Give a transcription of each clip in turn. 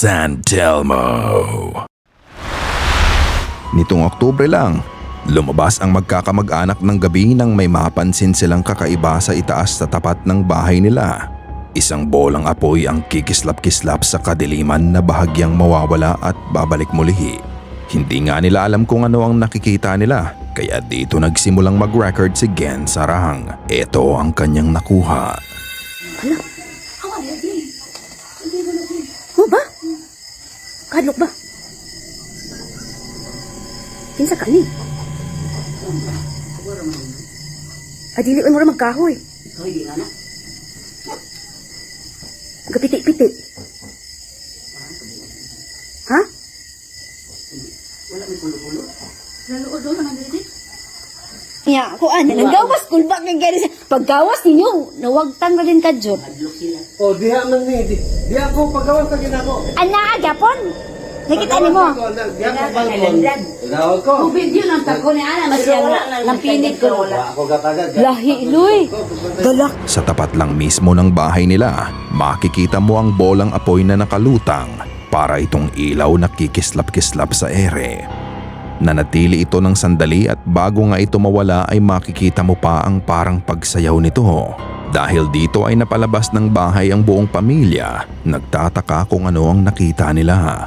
San Telmo. Nitong Oktubre lang, lumabas ang magkakamag-anak ng gabi nang may mapansin silang kakaiba sa itaas sa tapat ng bahay nila. Isang bolang apoy ang kikislap-kislap sa kadiliman na bahagyang mawawala at babalik muli. Hindi nga nila alam kung ano ang nakikita nila kaya dito nagsimulang mag-record si Gen Sarang. Ito ang kanyang nakuha. Mo ba? Kadlok ba? Kinsa ka ni? Adili mo ra magkahoy. Hoy, di na. Gapiti-piti. Ha? Wala may pulo-pulo. Lalo doon ang dili. Ya, ko ano, nagawas kung ba kay gani paggawas ninyo, nawagtang na rin ka jud. O, diha man ni. Di, di ako paggawan sa ginako. Ana agapon. Nakita ni mo. Di ako balkon. Gawag ko. Video lang tako ni Ana mas yang lampinit ko. Wala ako gatagad. Lahi iloy. Galak. Sa tapat lang mismo ng bahay nila, makikita mo ang bolang apoy na nakalutang para itong ilaw na kikislap-kislap sa ere. Nanatili ito ng sandali at bago nga ito mawala ay makikita mo pa ang parang pagsayaw nito. Dahil dito ay napalabas ng bahay ang buong pamilya, nagtataka kung ano ang nakita nila.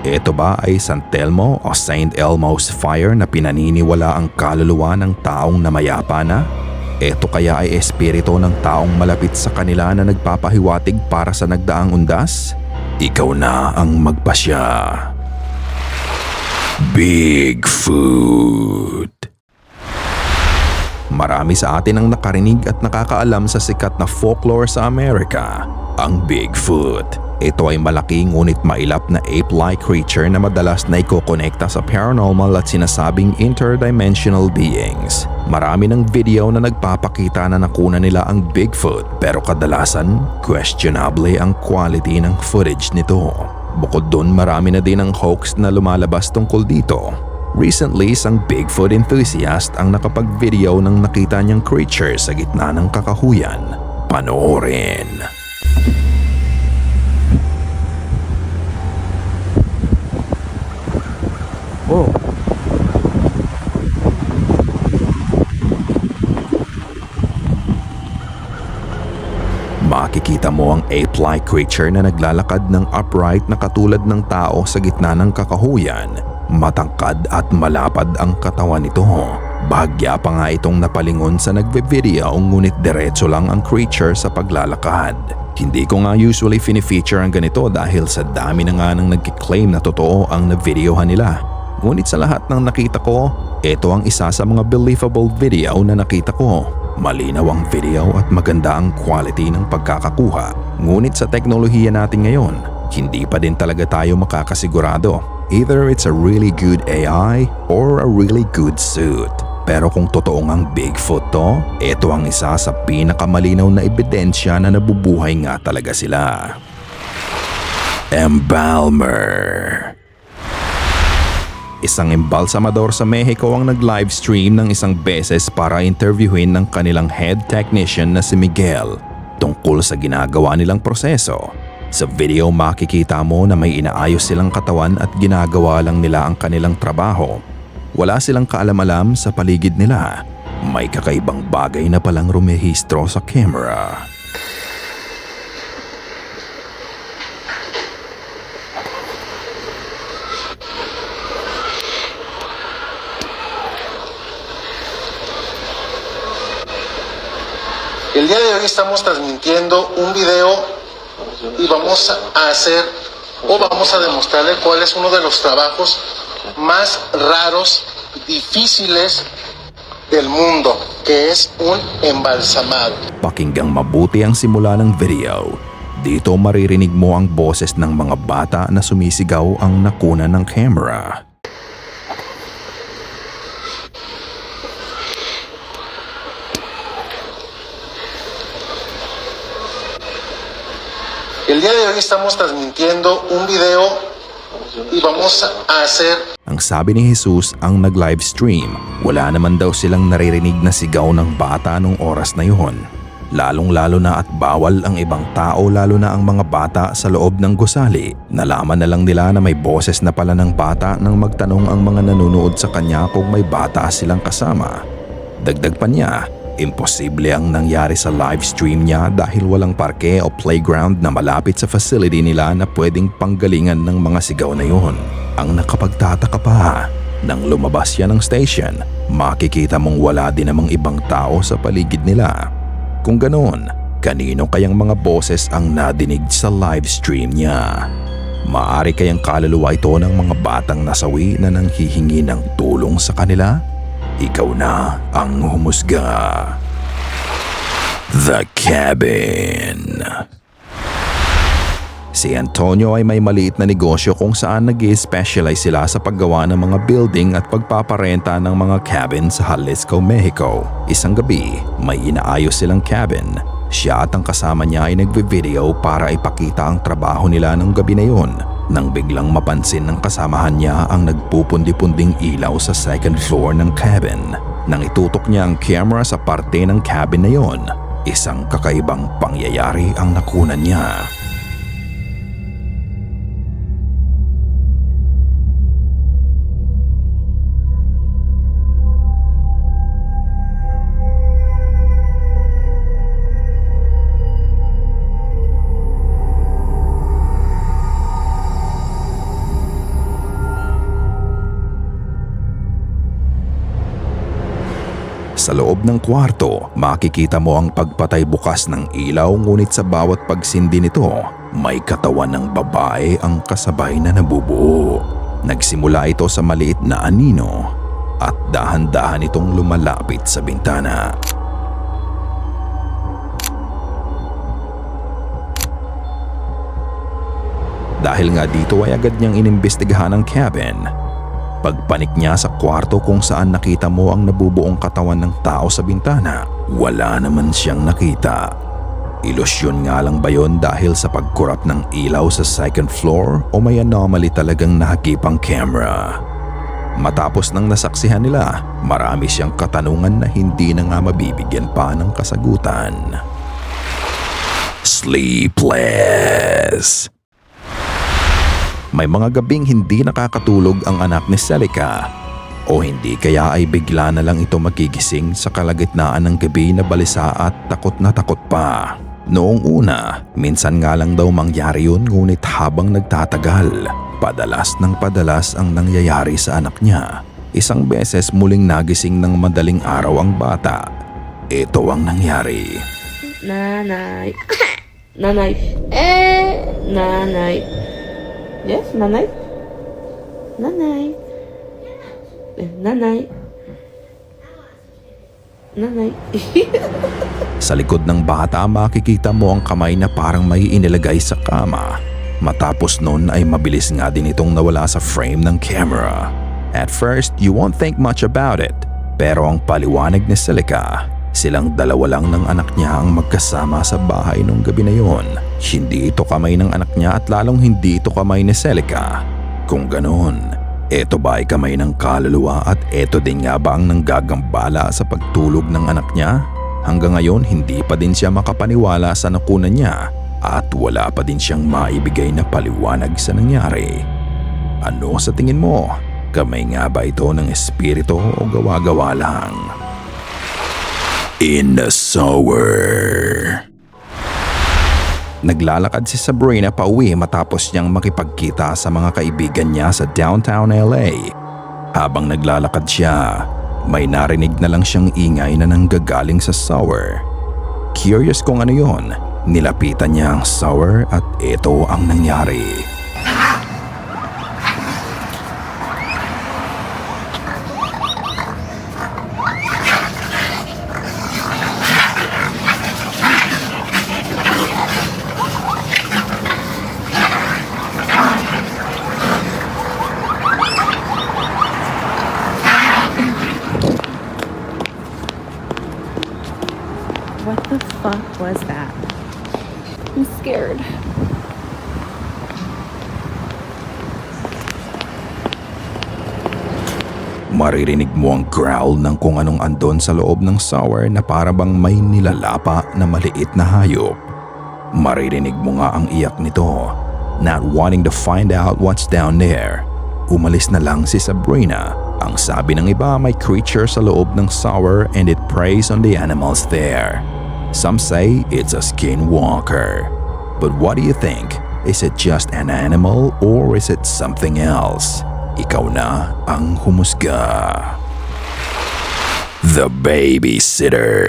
Ito ba ay San Telmo o Saint Elmo's Fire na pinaniniwala ang kaluluwa ng taong namayapa na? Ito kaya ay espiritu ng taong malapit sa kanila na nagpapahiwatig para sa nagdaang undas? Ikaw na ang magpasya. Bigfoot Marami sa atin ang nakarinig at nakakaalam sa sikat na folklore sa Amerika, ang Bigfoot. Ito ay malaki ngunit mailap na ape-like creature na madalas na ikokonekta sa paranormal at sinasabing interdimensional beings. Marami ng video na nagpapakita na nakuna nila ang Bigfoot pero kadalasan questionable ang quality ng footage nito. Bukod doon marami na din ang hoax na lumalabas tungkol dito. Recently, isang Bigfoot enthusiast ang nakapag-video ng nakita niyang creature sa gitna ng kakahuyan. Panoorin. Oh. Makikita mo ang ape-like creature na naglalakad ng upright na katulad ng tao sa gitna ng kakahuyan. Matangkad at malapad ang katawan nito. Bahagya pa nga itong napalingon sa nagbe-video ngunit diretso lang ang creature sa paglalakad. Hindi ko nga usually fini-feature ang ganito dahil sa dami na nga nang nagkiklaim na totoo ang na-videohan nila. Ngunit sa lahat ng nakita ko, ito ang isa sa mga believable video na nakita ko. Malinaw ang video at maganda ang quality ng pagkakakuha. Ngunit sa teknolohiya natin ngayon, hindi pa din talaga tayo makakasigurado. Either it's a really good AI or a really good suit. Pero kung totoong ang Bigfoot to, ito ang isa sa pinakamalinaw na ebidensya na nabubuhay nga talaga sila. Embalmer Isang embalsamador sa Mexico ang nag-livestream ng isang beses para interviewin ng kanilang head technician na si Miguel tungkol sa ginagawa nilang proseso. Sa video makikita mo na may inaayos silang katawan at ginagawa lang nila ang kanilang trabaho. Wala silang kaalam-alam sa paligid nila. May kakaibang bagay na palang rumehistro sa camera. El día de hoy estamos transmitiendo un video y vamos a hacer o vamos a demostrarle cuál es uno de los trabajos más raros, difíciles del mundo, que es un embalsamado. Pakinggang mabuti ang simula ng video. Dito maririnig mo ang boses ng mga bata na sumisigaw ang nakuna ng camera. El día de hoy estamos transmitiendo un video y vamos a hacer Ang sabi ni Jesus ang nag-livestream, wala naman daw silang naririnig na sigaw ng bata nung oras na yun. Lalong-lalo na at bawal ang ibang tao lalo na ang mga bata sa loob ng gusali. Nalaman na lang nila na may boses na pala ng bata nang magtanong ang mga nanonood sa kanya kung may bata silang kasama. Dagdag pa niya, imposible ang nangyari sa live stream niya dahil walang parke o playground na malapit sa facility nila na pwedeng panggalingan ng mga sigaw na yun. Ang nakapagtataka pa, nang lumabas siya ng station, makikita mong wala din namang ibang tao sa paligid nila. Kung ganoon, kanino kayang mga boses ang nadinig sa live stream niya? Maari kayang kaluluwa ito ng mga batang nasawi na nanghihingi ng tulong sa kanila? Ikaw na ang humusga. The Cabin Si Antonio ay may maliit na negosyo kung saan nag specialize sila sa paggawa ng mga building at pagpaparenta ng mga cabin sa Jalisco, Mexico. Isang gabi, may inaayos silang cabin. Siya at ang kasama niya ay nagbe-video para ipakita ang trabaho nila ng gabi na yun. Nang biglang mapansin ng kasamahan niya ang nagpupundi-punding ilaw sa second floor ng cabin. Nang itutok niya ang camera sa parte ng cabin na yon, isang kakaibang pangyayari ang nakunan niya. Sa loob ng kwarto, makikita mo ang pagpatay bukas ng ilaw ngunit sa bawat pagsindi nito, may katawan ng babae ang kasabay na nabubuo. Nagsimula ito sa maliit na anino at dahan-dahan itong lumalapit sa bintana. Dahil nga dito ay agad niyang inimbestigahan ang cabin Pagpanik niya sa kwarto kung saan nakita mo ang nabubuong katawan ng tao sa bintana, wala naman siyang nakita. Ilusyon nga lang ba yon dahil sa pagkurap ng ilaw sa second floor o may anomaly talagang nahagip ang camera? Matapos nang nasaksihan nila, marami siyang katanungan na hindi na nga mabibigyan pa ng kasagutan. Sleepless may mga gabing hindi nakakatulog ang anak ni Celica o hindi kaya ay bigla na lang ito magigising sa kalagitnaan ng gabi na balisa at takot na takot pa. Noong una, minsan nga lang daw mangyari yun ngunit habang nagtatagal, padalas ng padalas ang nangyayari sa anak niya. Isang beses muling nagising ng madaling araw ang bata. Ito ang nangyari. Nanay. Nanay. Eh, nanay. Yes, nanay. Nanay. Nanay. Nanay. Sa likod ng bata makikita mo ang kamay na parang may inilagay sa kama. Matapos nun ay mabilis nga din itong nawala sa frame ng camera. At first, you won't think much about it. Pero ang paliwanag ni Celica, silang dalawa lang ng anak niya ang magkasama sa bahay nung gabi na yon. Hindi ito kamay ng anak niya at lalong hindi ito kamay ni Celica. Kung ganoon, eto ba ay kamay ng kaluluwa at eto din nga ba ang nanggagambala sa pagtulog ng anak niya? Hanggang ngayon hindi pa din siya makapaniwala sa nakunan niya at wala pa din siyang maibigay na paliwanag sa nangyari. Ano sa tingin mo? Kamay nga ba ito ng espiritu o gawa-gawa lang? In the Sower Naglalakad si Sabrina pauwi matapos niyang makipagkita sa mga kaibigan niya sa downtown LA. Habang naglalakad siya, may narinig na lang siyang ingay na nanggagaling sa Sower. Curious kung ano yon, nilapitan niya ang Sower at ito ang nangyari. What the fuck was that? I'm scared. Maririnig mo ang growl ng kung anong andon sa loob ng sour na para bang may nilalapa na maliit na hayop. Maririnig mo nga ang iyak nito, not wanting to find out what's down there. Umalis na lang si Sabrina. Ang sabi ng iba may creature sa loob ng sour and it preys on the animals there. Some say it's a skinwalker. But what do you think? Is it just an animal or is it something else? Ikaw na ang humusga. The Babysitter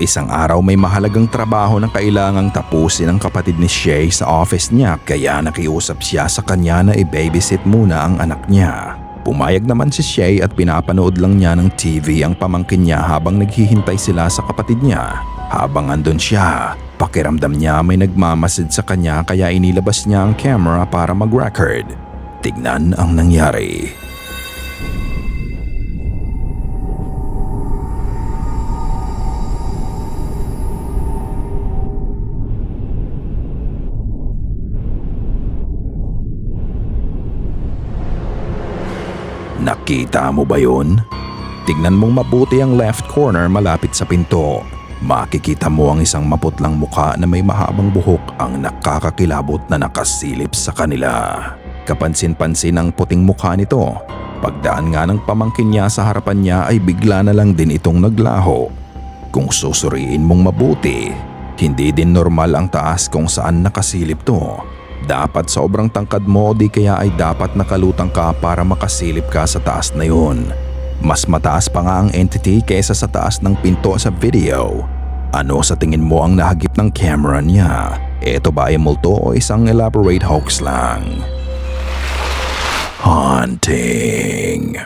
Isang araw may mahalagang trabaho na kailangang tapusin ng kapatid ni Shay sa office niya kaya nakiusap siya sa kanya na i-babysit muna ang anak niya. Pumayag naman si Shay at pinapanood lang niya ng TV ang pamangkin niya habang naghihintay sila sa kapatid niya. Habang andun siya, pakiramdam niya may nagmamasid sa kanya kaya inilabas niya ang camera para mag-record. Tignan ang nangyari. Nakita mo ba yun? Tignan mong mabuti ang left corner malapit sa pinto. Makikita mo ang isang maputlang muka na may mahabang buhok ang nakakakilabot na nakasilip sa kanila. Kapansin-pansin ang puting mukha nito. Pagdaan nga ng pamangkin niya sa harapan niya ay bigla na lang din itong naglaho. Kung susuriin mong mabuti, hindi din normal ang taas kung saan nakasilip to. Dapat sobrang tangkad mo o di kaya ay dapat nakalutang ka para makasilip ka sa taas na yun. Mas mataas pa nga ang entity kaysa sa taas ng pinto sa video. Ano sa tingin mo ang nahagip ng camera niya? Ito ba ay multo o isang elaborate hoax lang? Haunting.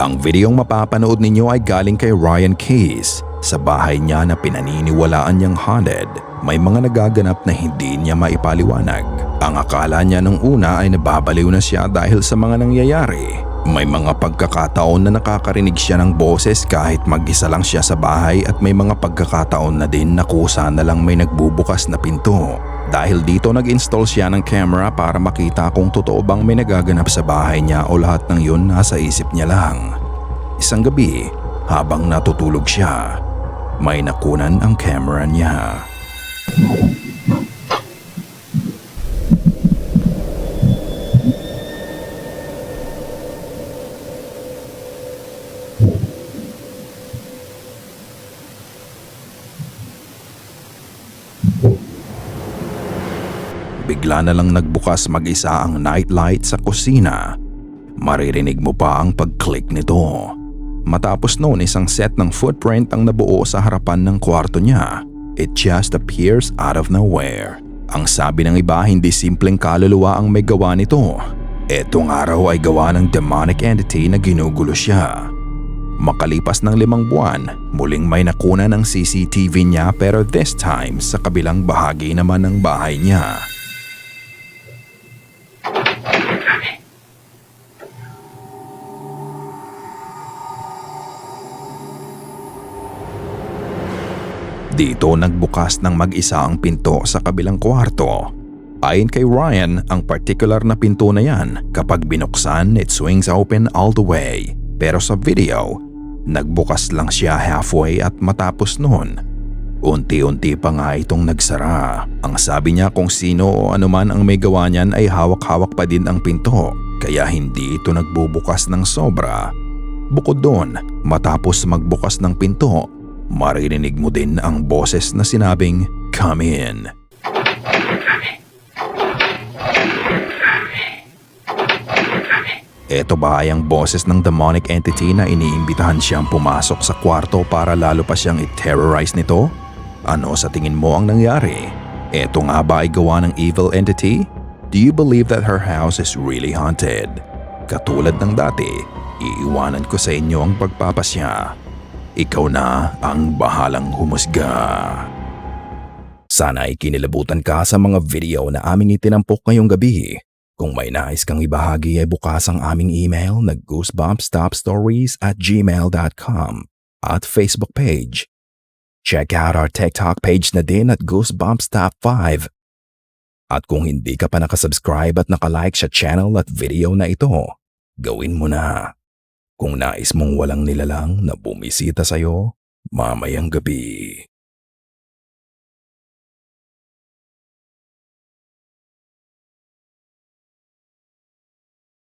Ang videong mapapanood ninyo ay galing kay Ryan Case. Sa bahay niya na pinaniniwalaan niyang haunted, may mga nagaganap na hindi niya maipaliwanag. Ang akala niya nung una ay nababaliw na siya dahil sa mga nangyayari. May mga pagkakataon na nakakarinig siya ng boses kahit mag-isa lang siya sa bahay at may mga pagkakataon na din na kusa na lang may nagbubukas na pinto. Dahil dito nag-install siya ng camera para makita kung totoo bang may nagaganap sa bahay niya o lahat ng yun nasa isip niya lang. Isang gabi, habang natutulog siya, may nakunan ang camera niya. Bigla na lang nagbukas mag-isa ang nightlight sa kusina. Maririnig mo pa ang pag-click nito. Matapos noon isang set ng footprint ang nabuo sa harapan ng kwarto niya. It just appears out of nowhere. Ang sabi ng iba hindi simpleng kaluluwa ang may gawa nito. Etong araw ay gawa ng demonic entity na ginugulo siya. Makalipas ng limang buwan, muling may nakuna ng CCTV niya pero this time sa kabilang bahagi naman ng bahay niya. Dito nagbukas ng mag-isa ang pinto sa kabilang kwarto. Ayon kay Ryan, ang particular na pinto na yan, kapag binuksan, it swings open all the way. Pero sa video, nagbukas lang siya halfway at matapos noon, unti-unti pa nga itong nagsara. Ang sabi niya kung sino o anuman ang may gawa niyan ay hawak-hawak pa din ang pinto, kaya hindi ito nagbubukas ng sobra. Bukod doon, matapos magbukas ng pinto, maririnig mo din ang boses na sinabing, Come in. Ito ba ay ang boses ng demonic entity na iniimbitahan siyang pumasok sa kwarto para lalo pa siyang i-terrorize nito? Ano sa tingin mo ang nangyari? Ito nga ba ay gawa ng evil entity? Do you believe that her house is really haunted? Katulad ng dati, iiwanan ko sa inyo ang pagpapasya. Ikaw na ang bahalang humusga. Sana ay kinilabutan ka sa mga video na aming itinampok ngayong gabi. Kung may nais kang ibahagi ay bukas ang aming email na goosebumpstopstories at gmail.com at Facebook page. Check out our TikTok page na din at Goosebumps Top 5 At kung hindi ka pa nakasubscribe at nakalike sa channel at video na ito, gawin mo na. Kung nais mong walang nilalang na bumisita sa'yo, mamayang gabi.